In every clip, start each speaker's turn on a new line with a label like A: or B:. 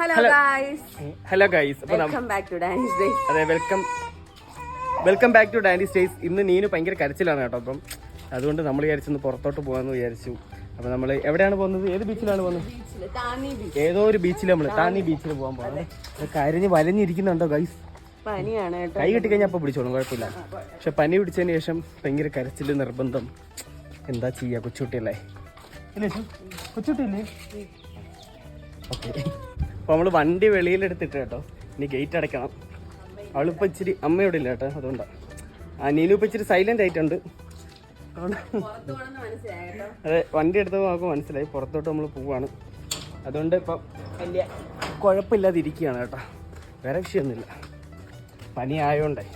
A: Hello
B: Hello. Hello guys
A: welcome back to
B: അതെ welcome welcome back to dandy stays ഇന്ന് നീനു ഭയങ്കര കരച്ചിലാണ് കേട്ടോ. അപ്പം അതുകൊണ്ട് നമ്മൾ വിചാരിച്ചൊന്ന് പുറത്തോട്ട് പോകാമെന്ന് വിചാരിച്ചു. അപ്പൊ നമ്മൾ എവിടെയാണ് പോകുന്നത്? ഏത് ബീച്ചിലാണ് പോകുന്നത്? ഏതോ ഒരു ബീച്ചിൽ നമ്മൾ താന്നി ബീച്ചിൽ പോകാൻ പോകുന്നത് കരിഞ്ഞ് വലഞ്ഞിരിക്കുന്നുണ്ടോ ഗൈസ്
A: പനിയാണ്
B: കൈ കിട്ടിക്കഴിഞ്ഞാൽ അപ്പൊ അപ്പോൾ പിടിച്ചോളും കുഴപ്പമില്ല. പക്ഷെ പനി പിടിച്ചതിന് ശേഷം ഭയങ്കര കരച്ചിൽ നിർബന്ധം. എന്താ ചെയ്യാ കൊച്ചുകുട്ടിയല്ലേ? കൊച്ചുകുട്ടിയല്ലേ? ഓക്കെ അപ്പോൾ നമ്മൾ വണ്ടി വെളിയിലെടുത്തിട്ട് കേട്ടോ. ഇനി ഗേറ്റ് അടയ്ക്കണം. അവളിപ്പോൾ ഇച്ചിരി അമ്മയോടെ ഇല്ല കേട്ടോ അതുകൊണ്ടാണ് നീനു ഇപ്പോൾ ഇച്ചിരി സൈലന്റ് ആയിട്ടുണ്ട്. അതെ വണ്ടി എടുത്തപ്പോൾ നമുക്ക് മനസ്സിലായി. പുറത്തോട്ട് നമ്മൾ പോവാണ്. അതുകൊണ്ട് ഇപ്പം വലിയ കുഴപ്പമില്ലാതിരിക്കുകയാണ് കേട്ടോ. വേറെ വിഷയമൊന്നുമില്ല. പനി ആയതുകൊണ്ടേ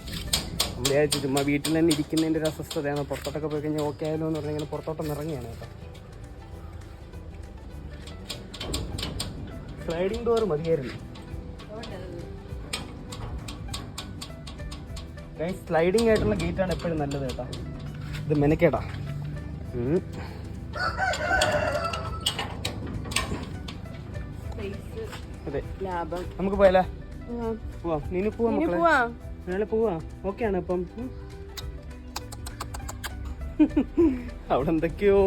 B: നമ്മൾ ചുമ്മാ വീട്ടിൽ തന്നെ ഇരിക്കുന്നതിന്റെ ഒരു അസ്വസ്ഥതയാണ്. പുറത്തോട്ടൊക്കെ പോയി കഴിഞ്ഞാൽ ഓക്കെ ആയാലോ എന്ന് പറഞ്ഞാൽ ഇങ്ങനെ ഇറങ്ങിയാണ് കേട്ടോ. സ്ലൈഡിങ് ഡോർ മതിയായിരുന്നു. സ്ലൈഡിങ് ആയിട്ടുള്ള ഗേറ്റ് ആണ് എപ്പോഴും നല്ലത് കേട്ടോ. ഇത് മെനക്കേടാ. അതെ.
A: ലാഭം.
B: നമുക്ക് പോയാലേ? പോവാം. നീನು പോവാം മക്കളെ.
A: പോവാ.
B: നാളെ പോവാ. ഓക്കെ ആണ് അപ്പം. അവിടെ എന്തൊക്കെയോ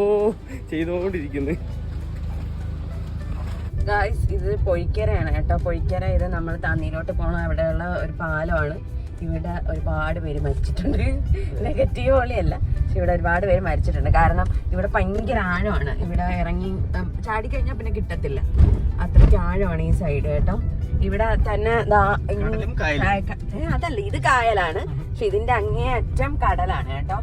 B: ചെയ്തുകൊണ്ടിരിക്കുന്നു.
A: ഗായ്സ് ഇത് പൊഴിക്കരയാണ് കേട്ടോ. പൊഴിക്കര ഇത് നമ്മൾ തന്നിയിലോട്ട് പോകണം അവിടെയുള്ള ഒരു പാലമാണ്. ഇവിടെ ഒരുപാട് പേര് മരിച്ചിട്ടുണ്ട്. നെഗറ്റീവ് പോലെയല്ല. പക്ഷെ ഇവിടെ ഒരുപാട് പേര് മരിച്ചിട്ടുണ്ട്. കാരണം ഇവിടെ ഭയങ്കര ആഴമാണ്. ഇവിടെ ഇറങ്ങി ചാടി കഴിഞ്ഞാൽ പിന്നെ കിട്ടത്തില്ല. അത്രയ്ക്ക് ആഴമാണ് ഈ സൈഡ് കേട്ടോ. ഇവിടെ തന്നെ അതല്ല. ഇത് കായലാണ്. പക്ഷെ ഇതിന്റെ അങ്ങേ അറ്റം കടലാണ് കേട്ടോ.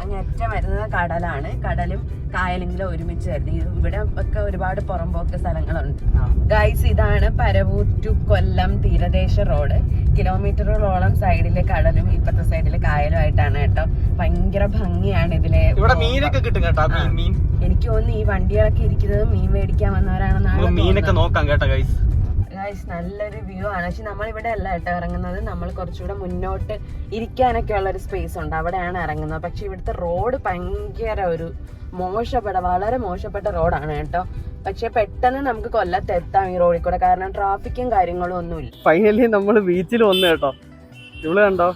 A: അങ്ങേ അറ്റം വരുന്നത് കടലാണ്. കടലും കായലെങ്കിലും ഒരുമിച്ച് വരുന്നത്. ഇവിടെ ഒക്കെ ഒരുപാട് പുറമ്പോക്ക് സ്ഥലങ്ങളുണ്ട്. ഗൈസ് ഇതാണ് പരവൂർ ടു കൊല്ലം തീരദേശ റോഡ്. കിലോമീറ്ററുകളോളം സൈഡിലെ കടലും ഇപ്പത്തെ സൈഡിലെ കായലും ആയിട്ടാണ് കേട്ടോ. ഭയങ്കര ഭംഗിയാണ് ഇതിലെ
B: മീനൊക്കെ കിട്ടും കേട്ടോ.
A: എനിക്ക് തോന്നുന്നു ഈ വണ്ടികളൊക്കെ ഇരിക്കുന്നത് മീൻ മേടിക്കാൻ വന്നവരാണെന്നാണ്
B: മീനൊക്കെ നോക്കാം കേട്ടോ ഗൈസ്
A: ഗൈസ് നല്ലൊരു വ്യൂ ആണ്. പക്ഷെ നമ്മൾ ഇവിടെ അല്ല കേട്ടോ ഇറങ്ങുന്നത്. നമ്മൾ കുറച്ചുകൂടെ മുന്നോട്ട് ഇരിക്കാനൊക്കെ ഉള്ളൊരു സ്പേസ് ഉണ്ട്. അവിടെയാണ് ഇറങ്ങുന്നത്. പക്ഷെ ഇവിടുത്തെ റോഡ് ഭയങ്കര ഒരു മോശപ്പെട്ട വളരെ മോശപ്പെട്ട റോഡാണ് കേട്ടോ. പക്ഷെ പെട്ടെന്ന് നമുക്ക് കൊല്ലത്ത് എത്താം ഈ റോഡിൽ കൂടെ. കാരണം ട്രാഫിക്കും കാര്യങ്ങളും ഒന്നുമില്ല
B: ഫൈനലി നമ്മൾ ബീച്ചിൽ വന്നു കേട്ടോ. ഇവിടെ കണ്ടോ?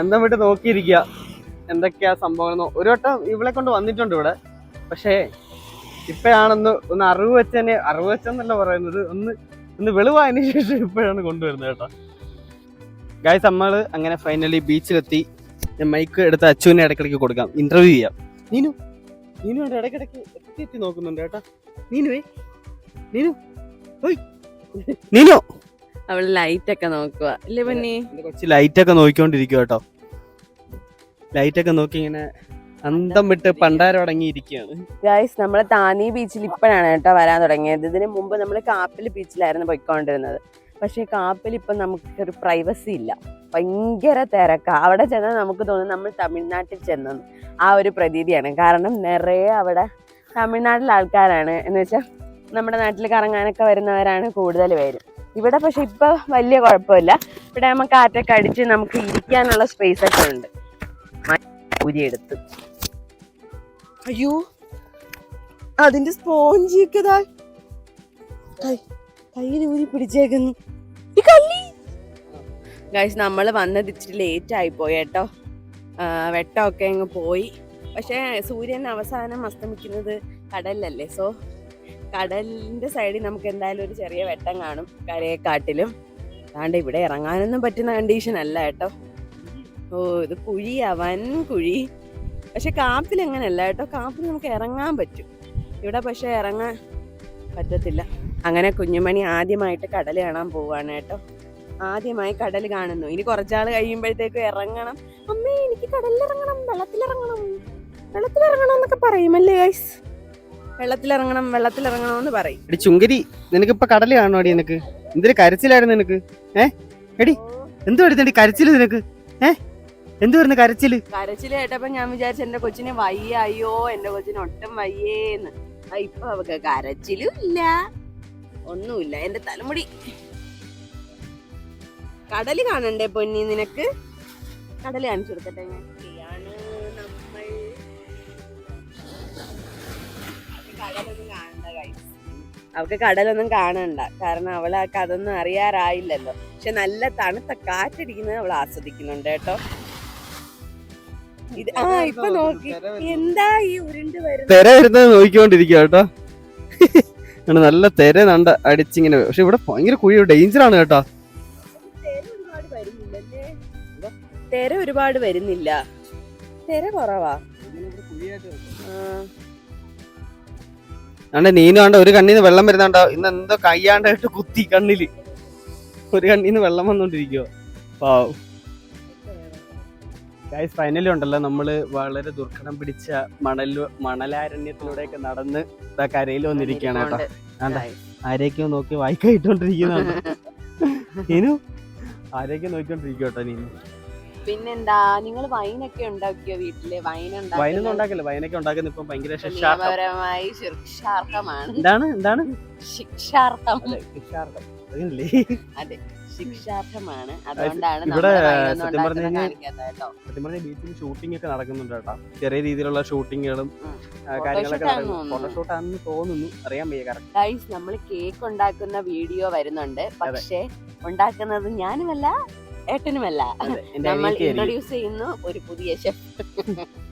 B: അന്തം വിട്ട് നോക്കിയിരിക്കുക. എന്തൊക്കെയാ സംഭവങ്ങൾ. ഒരു വട്ടം ഇവളെ കൊണ്ട് വന്നിട്ടുണ്ട് ഇവിടെ. പക്ഷേ ഇപ്പോഴാണെന്ന് ഒന്ന് അറിവ് വെച്ചതിനെ അറിവ് വെച്ചെന്നല്ല പറയുന്നത്. ഒന്ന് ഒന്ന് വെളിവായതിനു ശേഷം ഇപ്പോഴാണ് കൊണ്ടുവരുന്നത് കേട്ടോ. ഗായ്സ് നമ്മൾ അങ്ങനെ ഫൈനലി ബീച്ചിലെത്തി ഞാൻ മൈക്ക് എടുത്ത് അച്ചുവിനെ ഇടയ്ക്കിടയ്ക്ക് കൊടുക്കാം. ഇന്റർവ്യൂ ചെയ്യാം. നീനു നീനു അവിടെ ഇടയ്ക്കിടയ്ക്ക് എത്തി എത്തി നോക്കുന്നുണ്ട് കേട്ടോ. നീനുവേ നീനു ഓയ് നീനു.
A: അവൾ ലൈറ്റ് ഒക്കെ നോക്കുക ഇല്ലേ പന്നി?
B: കുറച്ച് ലൈറ്റ് ഒക്കെ നോക്കിക്കൊണ്ടിരിക്കുക കേട്ടോ. ലൈറ്റ് ഒക്കെ നോക്കി ഇങ്ങനെ അന്തം വിട്ട് പണ്ടാരം അടങ്ങിയിരിക്കുകയാണ്.
A: ഗൈസ് നമ്മൾ താനി ബീച്ചിൽ ഇപ്പോഴാണ് കേട്ടോ വരാൻ തുടങ്ങിയത്. ഇതിന് മുമ്പ് നമ്മൾ കാപ്പിൽ ബീച്ചിലായിരുന്നു പോയിക്കൊണ്ടിരുന്നത്. പക്ഷേ കാപ്പിൽ ഇപ്പം നമുക്ക് ഒരു പ്രൈവസി ഇല്ല. ഭയങ്കര തിരക്കാ. അവിടെ ചെന്നാൽ നമുക്ക് തോന്നുന്നു നമ്മൾ തമിഴ്നാട്ടിൽ ചെന്നെന്ന്. ആ ഒരു പ്രതീതിയാണ്. കാരണം നിറയെ അവിടെ തമിഴ്നാട്ടിലെ ആൾക്കാരാണ്. എന്ന് വെച്ചാൽ നമ്മുടെ നാട്ടിൽ കറങ്ങാനൊക്കെ വരുന്നവരാണ് കൂടുതൽ പേര്. ഇവിടെ പക്ഷെ ഇപ്പൊ വലിയ കുഴപ്പമില്ല. ഇവിടെ നമുക്ക് കാറ്റൊക്കെ അടിച്ച് നമുക്ക് ഇരിക്കാനുള്ള സ്പേസ് ഒക്കെ ഉണ്ട്. ഊരിയെടുത്ത് അയ്യോ. അതിന്റെ സ്പോഞ്ചിയൊക്കെ ഇതാ കയ്യിൽ ഊരി പിടിച്ചേക്കുന്നു. ഈ കല്ലി. ഗൈസ് നമ്മൾ വന്നത് ഇച്ചിരി ലേറ്റ് ആയി പോയി കേട്ടോ. വെട്ടമൊക്കെ അങ്ങ് പോയി. പക്ഷേ സൂര്യൻ അവസാനം അസ്തമിക്കുന്നത് കടലിലല്ലേ? സോ കടലിന്റെ സൈഡിൽ നമുക്ക് എന്തായാലും ഒരു ചെറിയ വെട്ടം കാണും കരയെക്കാട്ടിലും. അതാണ്ട് ഇവിടെ ഇറങ്ങാനൊന്നും പറ്റുന്ന കണ്ടീഷൻ അല്ല കേട്ടോ. ഓ ഇത് കുഴിയാ വൻ കുഴി. പക്ഷെ കാപ്പിൽ അങ്ങനെയല്ല കേട്ടോ. കാപ്പിൽ നമുക്ക് ഇറങ്ങാൻ പറ്റും. ഇവിടെ പക്ഷേ ഇറങ്ങാൻ പറ്റത്തില്ല. അങ്ങനെ കുഞ്ഞുമണി ആദ്യമായിട്ട് കടൽ കാണാൻ പോവാണ് കേട്ടോ. ആദ്യമായി കടൽ കാണുന്നു. ഇനി കുറച്ചാൾ കഴിയുമ്പോഴത്തേക്കും ഇറങ്ങണം. അമ്മേ എനിക്ക് കടലിലിറങ്ങണം. വെള്ളത്തിലിറങ്ങണം. വെള്ളത്തിലിറങ്ങണം എന്നൊക്കെ പറയുമല്ലേ ഗൈസ് വെള്ളത്തിലിറങ്ങണം വെള്ളത്തിലിറങ്ങണം എന്ന് പറയും.
B: എടി ചുങ്കരി നിനക്കിപ്പൊ കടൽ കാണോ അടി നിനക്ക്? എന്തൊരു കരച്ചിലായിരുന്നു നിനക്ക്? ഏ? എടി എന്തോ വരുന്നടി കരച്ചിൽ നിനക്ക്? ഏ? എന്ത് വരുന്ന കരച്ചിൽ?
A: കരച്ചിൽ കേട്ടപ്പോ ഞാൻ വിചാരിച്ചു എന്റെ കൊച്ചിന് വയ്യ അയ്യോ എന്റെ കൊച്ചിന് ഒട്ടും വയ്യേന്ന്. ഇപ്പൊ അവക്ക് കരച്ചിലും ഇല്ല. ഒന്നുമില്ല എന്റെ തലമുടി. കടൽ കാണണ്ടേ പൊന്നി നിനക്ക്? കടൽ കാണിച്ചു കൊടുക്കട്ടെ ഞാൻ. നമ്മൾ. കടലൊന്നും കാണണ്ട കടലൊന്നും കാണണ്ട. കാരണം അവൾ അതൊന്നും അറിയാറായില്ലല്ലോ. പക്ഷെ നല്ല തണുത്ത കാറ്റടിക്കുന്നത് അവൾ ആസ്വദിക്കുന്നുണ്ട് കേട്ടോ. ഇത് ആ ഇപ്പൊ നോക്കി. എന്താ ഈ ഉരുണ്ട് വരുന്നത്?
B: തെര വരുന്നത് നോക്കിക്കൊണ്ടിരിക്കുക കേട്ടോ. ആണ് നല്ല തെര നണ്ട അടിച്ചിങ്ങനെ. പക്ഷെ ഇവിടെ ഭയങ്കര കുഴി ഡേഞ്ചർ ആണ് കേട്ടോ.
A: തെര ഒരുപാട് വരുന്നില്ലല്ലേ? തെര ഒരുപാട് വരുന്നില്ല. തെര കുറവാ. അണ്ടെ
B: ആണ്ട് നീനും ആണ്ട് ഒരു കണ്ണിന്ന് വെള്ളം വരുന്നുണ്ടോ? ഇന്ന് എന്തോ കയ്യാണ്ടായിട്ട് കുത്തി കണ്ണിൽ. ഒരു കണ്ണിന്ന് വെള്ളം വന്നോണ്ടിരിക്കുവോ. പാവം. ഗൈസ് ഫൈനലി ഉണ്ടല്ലോ. നമ്മൾ വളരെ ദുർഘടം പിടിച്ച മണൽ മണലാരണ്യത്തിലൂടെയൊക്കെ നടന്ന് കരയിൽ വന്നിരിക്കുകയാണ് കേട്ടോ. ആരെയൊക്കെയോ നോക്കി വായിക്കായിട്ടോണ്ടിരിക്കുന്നുണ്ട് ഇനു ആരെയൊക്കെ നോക്കിക്കൊണ്ടിരിക്കും കേട്ടോ നീനു
A: പിന്നെന്താ നിങ്ങൾ വൈനൊക്കെ ഉണ്ടാക്കിയോ വീട്ടിൽ?
B: വൈനൊന്നും ഉണ്ടാക്കില്ല. വൈനൊക്കെ ഉണ്ടാക്കുന്ന ഇപ്പൊ ഭയങ്കര ശിക്ഷാർഹം.
A: നിയമപരമായി ശിക്ഷാർഹമാണ്.
B: എന്താണ്? എന്താണ്?
A: ശിക്ഷാർഹം.
B: ശിക്ഷാർഹം.
A: അതെ. ശിക്ഷാർഹമാണ്. അതുകൊണ്ടാണ്
B: ഇവിടെ സത്യം പറഞ്ഞു കഴിഞ്ഞാൽ സത്യം പറഞ്ഞ ബീച്ചിൽ ഷൂട്ടിംഗ് ഒക്കെ നടക്കുന്നുണ്ട് കേട്ടോ. ചെറിയ രീതിയിലുള്ള ഷൂട്ടിങ്ങുകളും കാര്യങ്ങളൊക്കെ നടക്കുന്നു
A: തോന്നുന്നു.
B: ഫോട്ടോഷൂട്ട് ആണെന്ന് തോന്നുന്നു. അറിയാൻ വയ്യ കറക്റ്റ്
A: നമ്മൾ കേക്ക് ഉണ്ടാക്കുന്ന വീഡിയോ വരുന്നുണ്ട്. പക്ഷേ ഉണ്ടാക്കുന്നത് ഞാനുമല്ല ഏട്ടനുമല്ല. നമ്മൾ ഇൻട്രൊഡ്യൂസ് ചെയ്യുന്നു ഒരു പുതിയ ഷെഫ്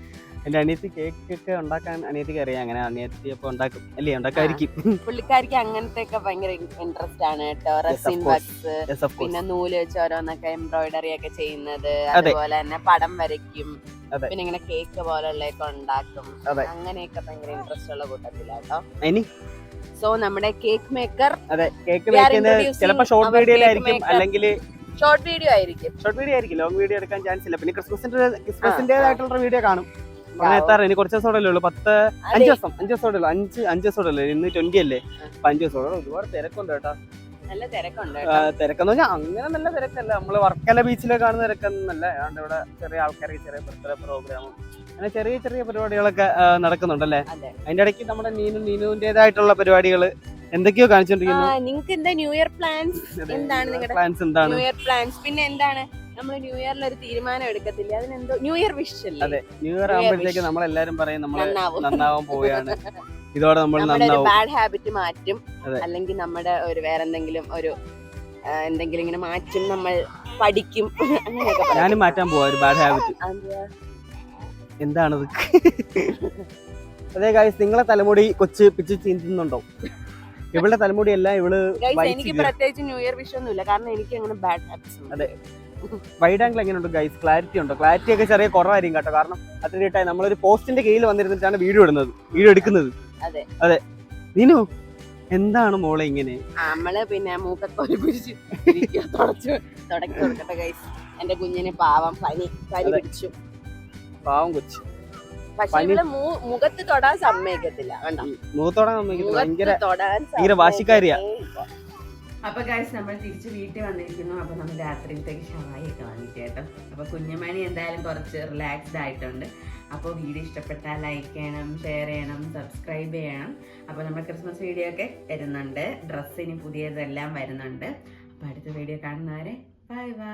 B: എന്റെ അനിയത്തി കേക്ക് ഒക്കെ ഉണ്ടാക്കാൻ അനിയത്തിക്ക് അറിയാം. അങ്ങനെ അനിയത്തി അപ്പൊ ഉണ്ടാക്കും. അല്ലേ? ഉണ്ടാക്കായിരിക്കും
A: പുള്ളിക്കാരിക്ക് അങ്ങനത്തെ ഒക്കെ ഭയങ്കര ഇൻട്രസ്റ്റ് ആണ് കേട്ടോ. Resin works. പിന്നെ നൂൽ വെച്ച് ഓരോന്നൊക്കെ എംബ്രോയിഡറി ഒക്കെ ചെയ്യുന്നത് അതുപോലെ തന്നെ പടം വരയ്ക്കും. പിന്നെ ഇങ്ങനെ കേക്ക് പോലുള്ളതൊക്കെ ഉണ്ടാക്കും. അങ്ങനെയൊക്കെ ഭയങ്കര ഇൻട്രസ്റ്റ് ഉള്ള കൂട്ടത്തിലാട്ടോ സോ നമ്മുടെ കേക്ക് മേക്കർ
B: അതെ. കേക്ക് മേക്കുന്നത്
A: introducing
B: ചിലപ്പോ ഷോർട്ട് വീഡിയോയിലായിരിക്കും അല്ലെങ്കിൽ
A: ഷോർട്ട് വീഡിയോ ആയിരിക്കും.
B: ഷോർട്ട് വീഡിയോ ആയിരിക്കും. ലോങ് വീഡിയോ എടുക്കാൻ ചാൻസ് ഇല്ല. പിന്നെ ക്രിസ്മസിന്റെ ക്രിസ്മസിന്റേതായിട്ടുള്ള വീഡിയോ കാണും. അങ്ങനെ എത്താറ്? ഇനി കുറച്ച് ദിവസം ഉള്ളൂ. പത്ത് അഞ്ച് ദിവസം അഞ്ച് ദിവസം ഉള്ളൂ. അഞ്ച് അഞ്ച് ദിവസം ഉള്ളൂ ഇന്ന് ട്വന്റി അല്ലേ? അപ്പൊ അഞ്ച് ദിവസം ഉള്ളൂ. ഒരുപാട് തിരക്കുണ്ട് കേട്ടോ.
A: നല്ല തിരക്കുണ്ട്
B: തിരക്കെന്ന് പറഞ്ഞാൽ അങ്ങനെ നല്ല തിരക്കല്ല. നമ്മൾ വർക്കല ബീച്ചിലെ കാണുന്ന തിരക്കൊന്നല്ല. ഏതാണ്ട് ഇവിടെ ചെറിയ ആൾക്കാർക്ക് ചെറിയ ബർത്ത്ഡേ പ്രോഗ്രാമും അങ്ങനെ ചെറിയ ചെറിയ പരിപാടികളൊക്കെ നടക്കുന്നുണ്ടല്ലേ?
A: അതെ.
B: അതിന്റെ ഇടയ്ക്ക് നമ്മുടെ നീനു നീനുവിന്റേതായിട്ടുള്ള പരിപാടികൾ എന്തൊക്കെയോ കാണിച്ചോണ്ടിരിക്കുന്നു.
A: നിങ്ങൾക്ക് എന്താ ന്യൂ ഇയർ പ്ലാൻസ് എന്താണ് നിങ്ങളുടെ
B: പ്ലാൻസ് എന്താണ്?
A: ന്യൂ ഇയർ പ്ലാൻസ് പിന്നെ എന്താണ്? നമ്മൾ ന്യൂ ഇയറിൽ ഒരു തീരുമാനം എടുക്കത്തില്ല അതിനെന്തോ ന്യൂ ഇയർ വിഷ് അല്ലേ
B: അതെ ന്യൂ ഇയർ ആകുമ്പോഴത്തേക്ക്. നമ്മളെല്ലാരും പറയും നമ്മൾ
A: നന്നാവും
B: നന്നാവാൻ പോവുകയാണ് ഇതോടെ നമ്മൾ
A: നമ്മുടെ ഒരു
B: നന്നാവും
A: ബാഡ് ഹാബിറ്റ് മാറ്റും
B: അതെ.
A: അല്ലെങ്കിൽ നമ്മുടെ ഒരു വേറെന്തെങ്കിലും ഒരു ആ, എന്തെങ്കിലും ഇങ്ങനെ മാറ്റും നമ്മൾ പഠിക്കും അങ്ങനെയൊക്കെ പറയും.
B: ഞാനും മാറ്റാൻ പോവാ ഒരു ബാഡ് ഹാബിറ്റ്
A: അതെന്തുവാ?
B: എന്താണത് അതെ ഗായ്സ് നിങ്ങളെ തലമുടി കൊച്ച് പിച്ച് ചീന്തുന്നുണ്ടോ ഇവളുടെ തലമുടി അല്ല ഇവൾ
A: Guys,
B: വലിച്ച്
A: എനിക്ക്
B: കീറും.
A: പ്രത്യേകിച്ച് ന്യൂ ഇയർ വിഷ് ഒന്നുമില്ല കാരണം എനിക്ക് അങ്ങനെ ബാഡ് ഹാബിറ്റ്സ്
B: അതെ. വൈഡ് ആംഗിൾ എങ്ങനെയുണ്ട് ഗൈസ് ക്ലാരിറ്റി ഉണ്ടോ? ക്ലാരിറ്റി ഒക്കെ ചെറിയ കുറവായിരിക്കും കേട്ടോ. കാരണം അത്ര കേട്ടായി നമ്മളൊരു പോസ്റ്റിന്റെ കീഴിൽ വന്നിരുന്നിട്ടാണ് വീഡിയോ ഇടുന്നത്. വീഡിയോ എടുക്കുന്നത്.
A: അതെ.
B: അതെ. നീനു എന്താണ് മോളെ ഇങ്ങനെ?
A: നമ്മൾ പിന്നെ മൂക്കത്തോലി പിടിച്ച് തുടക്കി കൊടുക്കട്ടെ ഗൈസ് എന്റെ കുഞ്ഞിന് പാവം പനി പനി പിടിച്ചു.
B: പാവം കൊച്ചു.
A: മുഖത്ത് തൊടാൻ സമ്മതിക്കത്തില്ല. മുഖത്ത് തൊടാൻ
B: ഭയങ്കര വാശിക്കാരിയാ.
A: സമ്മതിക്കത്തേ ഇല്ല. അപ്പൊ ഗൈസ് നമ്മൾ തിരിച്ച് വീട്ടിൽ വന്നിരിക്കുന്നു. അപ്പൊ നമ്മൾ രാത്രിയിലത്തേക്ക് ഷവായി ഒക്കെ വാങ്ങിയിട്ട് കേട്ടോ. അപ്പൊ കുഞ്ഞുമണി എന്തായാലും കുറച്ച് റിലാക്സ്ഡ് ആയിട്ടുണ്ട്. അപ്പോൾ വീഡിയോ ഇഷ്ടപ്പെട്ടാൽ ലൈക്ക് ചെയ്യണം ഷെയർ ചെയ്യണം സബ്സ്ക്രൈബ് ചെയ്യണം. അപ്പോൾ നമ്മൾ ക്രിസ്മസ് വീഡിയോ ഒക്കെ വരുന്നുണ്ട്. ഡ്രസ്സിന് പുതിയതെല്ലാം വരുന്നുണ്ട്. അപ്പോൾ അടുത്ത വീഡിയോ കാണുന്നവരെ ബൈ ബൈ